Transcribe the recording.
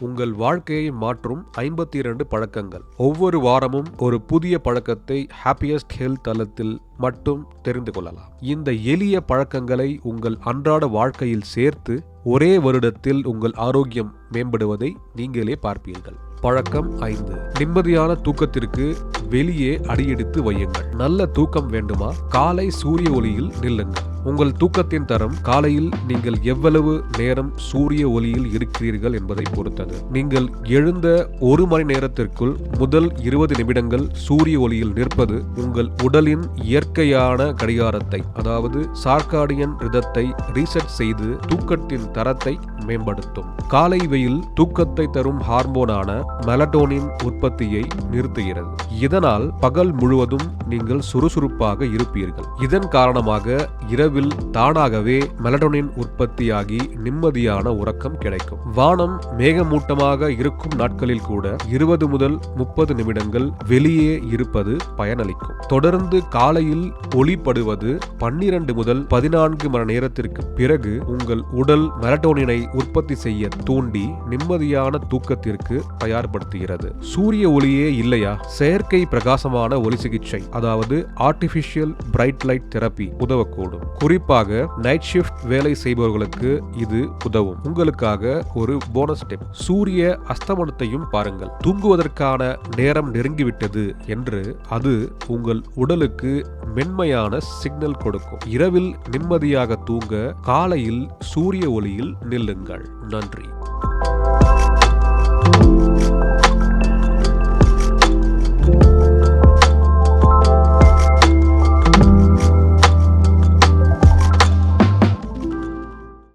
உங்கள் வாழ்க்கையை மாற்றும் ஐம்பத்தி இரண்டு பழக்கங்கள். ஒவ்வொரு வாரமும் ஒரு புதிய பழக்கத்தை ஹாப்பியஸ்ட் ஹெல்த் தளத்தில் மட்டும் தெரிந்து கொள்ளலாம். இந்த எளிய பழக்கங்களை உங்கள் அன்றாட வாழ்க்கையில் சேர்த்து ஒரே வருடத்தில் உங்கள் ஆரோக்கியம் மேம்படுவதை நீங்களே பார்ப்பீர்கள். பழக்கம் ஐந்து. நிம்மதியான தூக்கத்திற்கு வெளியே அடியெடுத்து வையுங்கள். நல்ல தூக்கம் வேண்டுமா? காலை சூரிய ஒளியில் நில்லுங்கள். உங்கள் தூக்கத்தின் தரம் காலையில் நீங்கள் எவ்வளவு நேரம் சூரிய ஒளியில் இருக்கிறீர்கள் என்பதை பொறுத்தது. நீங்கள் எழுந்த ஒரு மணி நேரத்திற்குள் முதல் இருபது நிமிடங்கள் சூரிய ஒளியில் நிற்பது உங்கள் உடலின் இயற்கையான கடிகாரத்தை அதாவது சார்காடியன் ரிதத்தை ரீசெட் செய்து தூக்கத்தின் தரத்தை மேம்படுத்தும். காலை வெயில் தூக்கத்தை தரும் ஹார்மோனான மெலட்டோனின் உற்பத்தியை நிறுத்துகிறது. இதனால் பகல் முழுவதும் நீங்கள் சுறுசுறுப்பாக இருப்பீர்கள். இதன் காரணமாக இரவு இரவில் தானாகவே மெலடோனின் உற்பத்தியாகி நிம்மதியான உறக்கம் கிடைக்கும். வானம் மேகமூட்டமாக இருக்கும் நாட்களில் கூட இருபது முதல் முப்பது நிமிடங்கள் வெளியே இருப்பது பயனளிக்கும். தொடர்ந்து காலையில் ஒளிப்படுவது பன்னிரண்டு முதல் பதினான்கு மணி நேரத்திற்கு பிறகு உங்கள் உடல் மெலடோனினை உற்பத்தி செய்ய தூண்டி நிம்மதியான தூக்கத்திற்கு தயார்படுத்துகிறது. சூரிய ஒளியே இல்லையா? செயற்கை பிரகாசமான ஒளி சிகிச்சை அதாவது ஆர்டிபிஷியல் பிரைட் லைட் தெரப்பி உதவக்கூடும். குறிப்பாக நைட் ஷிஃப்ட் வேலை செய்பவர்களுக்கு இது உதவும். உங்களுக்காக ஒரு போனஸ் டிப் சூரிய அஸ்தமனத்தையும் பாருங்கள். தூங்குவதற்கான நேரம் நெருங்கிவிட்டது என்று அது உங்கள் உடலுக்கு மென்மையான சிக்னல் கொடுக்கும். இரவில் நிம்மதியாக தூங்க காலையில் சூரிய ஒளியில் நில்லுங்கள். நன்றி.